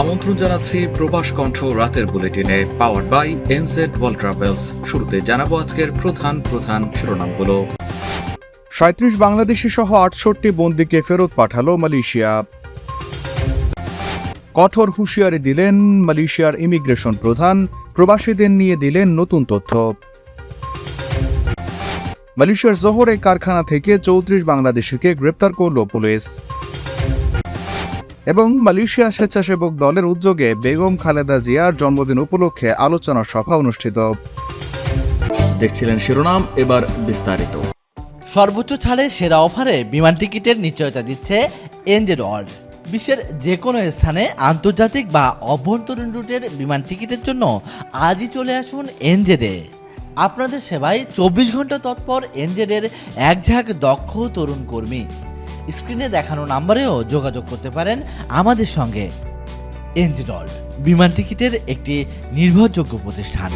আমন্ত্রণ জানাচ্ছি প্রবাস কণ্ঠ রাতের বুলেটিনে power by NZ world travels শুরুতে জানাব আজকের প্রধান প্রধান শিরোনামগুলো। সাঁত্রিশ বাংলাদেশি সহ আটষট্টি বন্দীকে ফেরত পাঠালো মালয়েশিয়া। কঠোর হুঁশিয়ারি দিলেন মালয়েশিয়ার ইমিগ্রেশন প্রধান, প্রবাসীদের নিয়ে দিলেন নতুন তথ্য। মালয়েশিয়ার জোহরে কারখানা থেকে চৌত্রিশ বাংলাদেশিকে গ্রেপ্তার করল পুলিশ। এবং মালয়েশিয়া স্বেচ্ছাসেবক দলের উদ্যোগে বেগম খালেদা জিয়ার জন্মদিন উপলক্ষে আলোচনা সভা অনুষ্ঠিত। দেখছিলেন শিরোনাম এবার বিস্তারিত। সর্বোচ্চ ছাড়ে সেরা অফারে বিমান টিকিটের নিশ্চয়তা দিচ্ছে এনজেড ওয়ার্ল্ড। বিশ্বের যে কোনো স্থানে আন্তর্জাতিক বা অভ্যন্তরীণ রুটের বিমান টিকিটের জন্য আজই চলে আসুন এনজেডে। আপনাদের সেবায় চব্বিশ ঘণ্টা তৎপর এনজেডের এক ঝাঁক দক্ষ তরুণ কর্মী। স্ক্রিনে দেখানো নাম্বারেও যোগাযোগ করতে পারেন আমাদের সঙ্গে। এনজেড ওয়ার্ল্ড বিমান টিকিটের একটি নির্ভরযোগ্য প্রতিষ্ঠান।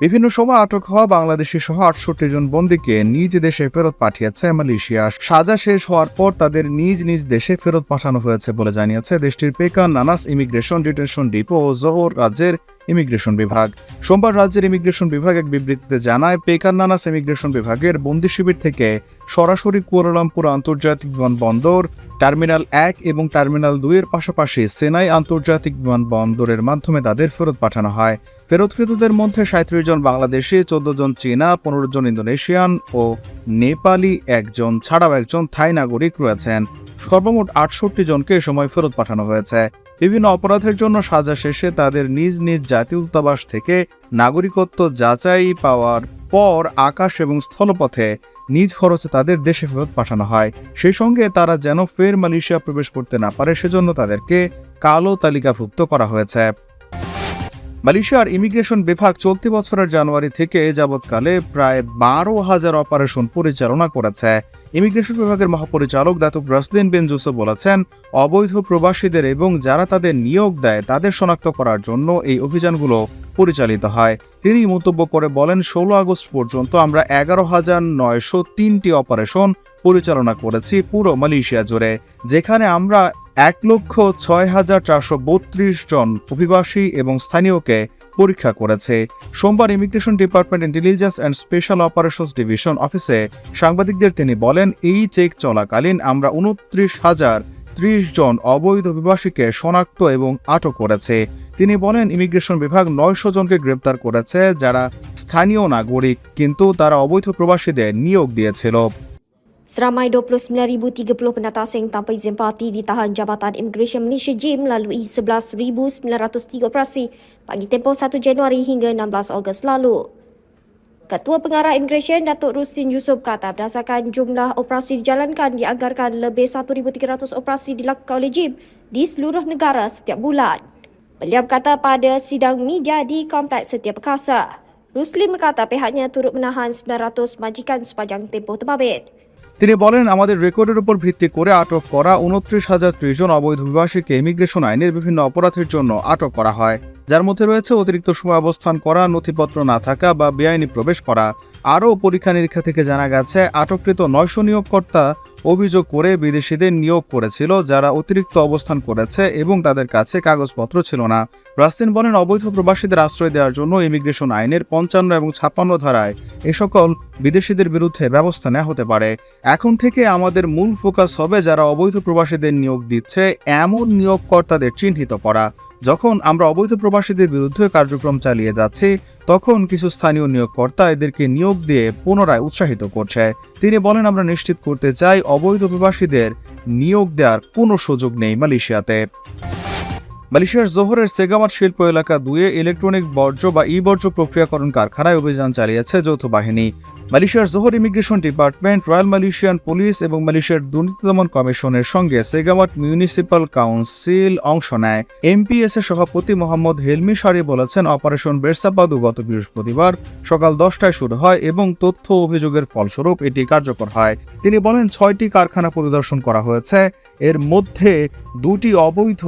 বিভিন্ন সময় আটক হওয়া বাংলাদেশি সহ আটষট্টি জন বন্দীকে নিজ দেশে ফেরত পাঠিয়েছে মালয়েশিয়া। সাজা শেষ হওয়ার পর তাদের নিজ নিজ দেশে ফেরত পাঠানো হয়েছে বলে জানিয়েছে দেশটির Pekan Nanas immigration detention depot ও জোহর রাজ্যের ইমিগ্রেশন বিভাগ সোমবার রাজ্যের ইমিগ্রেশন বিভাগ এক বিবৃতিতে জানায় পেকান নানাস ইমিগ্রেশন বিভাগের বন্দি শিবির থেকে সরাসরি কুয়ালালামপুর আন্তর্জাতিক বিমানবন্দর, টার্মিনাল এক এবং টার্মিনাল দুইয়ের পাশাপাশি সেনাই আন্তর্জাতিক বিমানবন্দরের মাধ্যমে তাদের ফেরত পাঠানো হয়। ফেরতকৃতদের মধ্যে সাঁত্রিশ জন বাংলাদেশি, চোদ্দ জন চীনা, পনেরো জন ইন্দোনেশিয়ান ও নেপালি একজন ছাড়াও একজন থাই নাগরিক রয়েছেন। সর্বমোট আটষট্টি জনকে এ সময় ফেরত পাঠানো হয়েছে। বিভিন্ন অপরাধের জন্য সাজা শেষে তাদের নিজ নিজ জাতীয় দূতাবাস থেকে নাগরিকত্ব যাচাই পাওয়ার পর আকাশ এবং স্থলপথে নিজ খরচে তাদের দেশে ফেরত পাঠানো হয়। সেই সঙ্গে তারা যেন ফের মালয়েশিয়া প্রবেশ করতে না পারে, সেজন্য তাদেরকে কালো তালিকাভুক্ত করা হয়েছে। মালয়েশিয়ার ইমিগ্রেশন বিভাগ চলতি বছরের জানুয়ারি থেকে যাবৎকালে প্রায় বারো হাজার অপারেশন পরিচালনা করেছে। ইমিগ্রেশন বিভাগের মহাপরিচালক দাতুক রাসলিন বিন জুসো বলেছেন, অবৈধ প্রবাসীদের এবং যারা তাদের নিয়োগ দেয় তাদের শনাক্ত করার জন্য এই অভিযানগুলো পরিচালিত হয়। তিনি মন্তব্য করে বলেন, ষোলো আগস্ট পর্যন্ত আমরা এগারো হাজার নয়শো তিনটি অপারেশন পরিচালনা করেছি পুরো মালয়েশিয়া জুড়ে, যেখানে আমরা এক লক্ষ ছয় হাজার চারশো বত্রিশ জন অভিবাসী এবং স্থানীয়কে পরীক্ষা করেছে। সোমবার immigration department intelligence and special operations division অফিসে সাংবাদিকদের তিনি বলেন, এই চেক চলাকালীন আমরা উনত্রিশ হাজার ত্রিশ জন অবৈধ অভিবাসীকে শনাক্ত এবং আটক করেছে। তিনি বলেন ইমিগ্রেশন বিভাগ নয়শো জনকে গ্রেপ্তার করেছে যারা স্থানীয় নাগরিক, কিন্তু তারা অবৈধ প্রবাসীদের নিয়োগ দিয়েছিল। Seramai 29,030 pendatang asing tanpa izin parti ditahan Jabatan Imigresen Malaysia JIM melalui 11,903 operasi bagi tempoh 1 Januari hingga 16 Ogos lalu. Ketua Pengarah Imigresen Datuk Rustin Yusof kata berdasarkan jumlah operasi dijalankan dianggarkan lebih 1,300 operasi dilakukan oleh JIM di seluruh negara setiap bulan. Beliau berkata pada sidang media di Kompleks Setia Perkasa. Ruslim berkata pihaknya turut menahan 900 majikan sepanjang tempoh terbabit. তিনি বলেন, আমাদের রেকর্ডের উপর ভিত্তি করে আটক করা উনত্রিশ হাজার ত্রিশ জন অবৈধ অভিবাসীকে ইমিগ্রেশন আইনের বিভিন্ন অপরাধের জন্য আটক করা হয়। যার মধ্যে রয়েছে অতিরিক্ত সময় অবস্থান করা, নথিপত্র না থাকা বা বেআইনি প্রবেশ করা। আরও পরীক্ষা নিরীক্ষা থেকে জানা গেছে, আটককৃত নয়শো নিয়োগকর্তা অভিযোগ করে বিদেশিদের নিয়োগ করেছিল, যারা অতিরিক্ত অবস্থান করেছে এবং তাদের কাছে কাগজপত্র ছিল না। রাস্তিন বলেন, অবৈধ প্রবাসীদের আশ্রয় দেওয়ার জন্য ইমিগ্রেশন আইনের পঞ্চান্ন এবং ছাপ্পান্ন ধারায় এ সকল বিদেশিদের বিরুদ্ধে ব্যবস্থা নেওয়া হতে পারে। এখন থেকে আমাদের মূল ফোকাস হবে যারা অবৈধ প্রবাসীদের নিয়োগ দিচ্ছে, এমন নিয়োগকর্তাদের চিহ্নিত করা। যখন আমরা অবৈধ প্রবাসীদের বিরুদ্ধে কার্যক্রম চালিয়ে যাচ্ছি, তখন কিছু স্থানীয় নিয়োগকর্তা এদেরকে নিয়োগ দিয়ে পুনরায় উৎসাহিত করছে। তিনি বলেন, আমরা নিশ্চিত করতে চাই অবৈধ প্রবাসীদের নিয়োগ দেওয়ার কোনো সুযোগ নেই মালয়েশিয়াতে। মালয়েশিয়ার জোহরের সেগামাট শিল্প এলাকা দুয়ে ইলেকট্রনিক বর্জ্য বা ই বর্জ্য প্রক্রিয়াকরণ কারখানায় অভিযান চালিয়েছে যৌথ বাহিনী। মালয়েশিয়ার Johor immigration department royal Malaysian police এবং মালয়েশিয়ার দুর্নীতি দমন কমিশনের সঙ্গে সেগামাট মিউনিসিপাল কাউন্সিল অংশ নেয়। এমপিএস এর সভাপতি মোহাম্মদ হেলমি সারি বলেছেন, অপারেশন বেরসাপাদু গত বৃহস্পতিবার সকাল দশটায় শুরু হয় এবং তথ্য অভিযোগের ফলস্বরূপ এটি কার্যকর হয়। তিনি বলেন, ছয়টি কারখানা পরিদর্শন করা হয়েছে। এর মধ্যে দুটি অবৈধ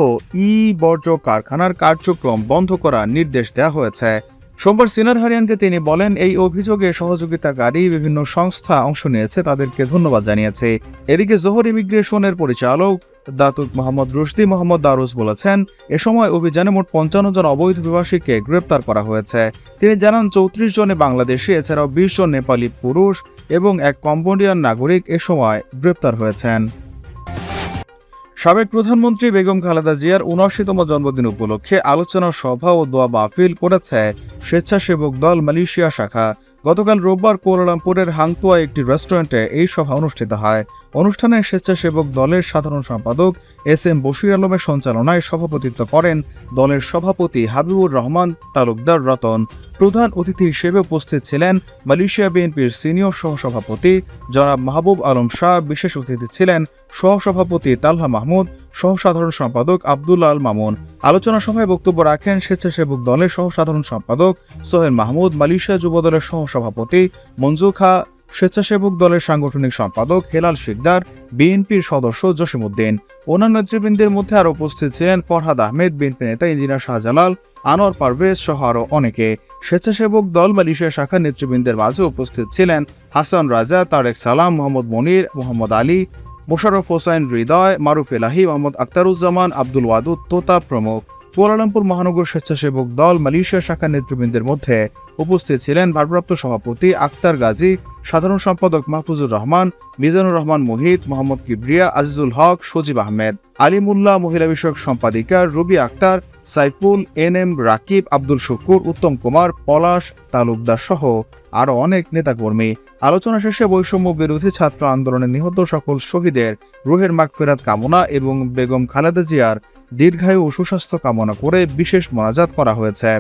ই বর্জ্য কারখানার কার্যক্রম বন্ধ করার নির্দেশ দেওয়া হয়েছে। সোমবার সিনার হারিয়ানকে তিনি বলেন, এই অভিযোগে সহযোগিতাকারী বিভিন্ন সংস্থা অংশ নিয়েছে, তাদেরকে ধন্যবাদ জানিয়েছে। এদিকে জোহর ইমিগ্রেশনের পরিচালক Datuk Mohammad Rushdi Mohammad Darus বলেছেন, এ সময় অভিযানে মোট পঞ্চান্ন জন অবৈধ অভিবাসীকে গ্রেপ্তার করা হয়েছে। তিনি জানান, চৌত্রিশ জনে বাংলাদেশি, এছাড়াও বিশ জন নেপালি পুরুষ এবং এক কম্বোডিয়ান নাগরিক এ সময় গ্রেপ্তার হয়েছেন। সাবেক প্রধানমন্ত্রী বেগম খালেদা জিয়ার উনআশিতম জন্মদিন উপলক্ষে আলোচনা সভা ও দোয়া মাহফিল করেছে স্বেচ্ছাসেবক দল মালয়েশিয়া শাখা। গতকাল রোববার কুয়ালালামপুরের হাংতুয়া একটি রেস্টুরেন্টে এই সভা অনুষ্ঠিত হয়। অনুষ্ঠানে স্বেচ্ছাসেবক দলের সাধারণ সম্পাদক এস এম বশির আলমের সঞ্চালনায় সভাপতিত্ব করেন দলের সভাপতি হাবিবুর রহমান, তালুকদার রতন। প্রধান অতিথি হিসেবে উপস্থিত ছিলেন মালয়েশিয়া বিএনপির সিনিয়র সহসভাপতি জনাব মাহবুব আলম শাহ। বিশেষ অতিথি ছিলেন সহসভাপতি তালহা মাহমুদ, সহসাধারণ সম্পাদক আবদুল্লা আল মামুন। আলোচনা সভায় বক্তব্য রাখেন স্বেচ্ছাসেবক দলের সহসাধারণ সম্পাদক সোহেল মাহমুদ, মালয়েশিয়া যুব দলের সহসভাপতি মঞ্জু খা, স্বেচ্ছাসেবক দলের সাংগঠনিক সম্পাদক হেলাল শিকদার, বিএনপির সদস্য জসিমউদ্দিন। অন্যান্য নেতৃবৃন্দের মধ্যে আরও উপস্থিত ছিলেন ফরহাদ আহমেদ, বিএনপি নেতা ইঞ্জিনিয়ার শাহজালাল, আনোয়ার পারভেজ সহ আরও অনেকে। স্বেচ্ছাসেবক দল মালয়েশিয়া শাখার নেতৃবৃন্দের মাঝে উপস্থিত ছিলেন হাসান রাজা, তারেক সালাম, মোহাম্মদ মনির, মোহাম্মদ আলী মোশাররফ হোসাইন হৃদয়, মারুফ এলাহি মোহাম্মদ আক্তারুজ্জামান আব্দুল ওয়াদুদ, তোতা প্রমুখ। কুয়ালালামপুর মহানগর স্বেচ্ছাসেবক দল মালয়েশিয়া শাখার নেতৃবৃন্দের মধ্যে উপস্থিত ছিলেন ভারপ্রাপ্ত সভাপতি আক্তার গাজী, সাধারণ সম্পাদক মাহফুজুর রহমান, মিজানুর রহমান মোহিত, মোহাম্মদ কিবরিয়া, আজিজুল হক, সজীব আহমেদ, আলিমুল্লাহ মহিলা বিষয়ক সম্পাদিকা রুবি আক্তার সাইফুল এন এম রাকিব, আব্দুল শুকুর, উত্তম কুমার, পলাশ, তালুকদার সহ আরও অনেক নেতাকর্মী। আলোচনা শেষে বৈষম্য বিরোধী ছাত্র আন্দোলনে নিহত সকল শহীদের রুহের মাগফেরাত কামনা এবং বেগম খালেদা জিয়ার দীর্ঘায়ু ও সুস্বাস্থ্য কামনা করে বিশেষ মোনাজাত করা হয়েছে।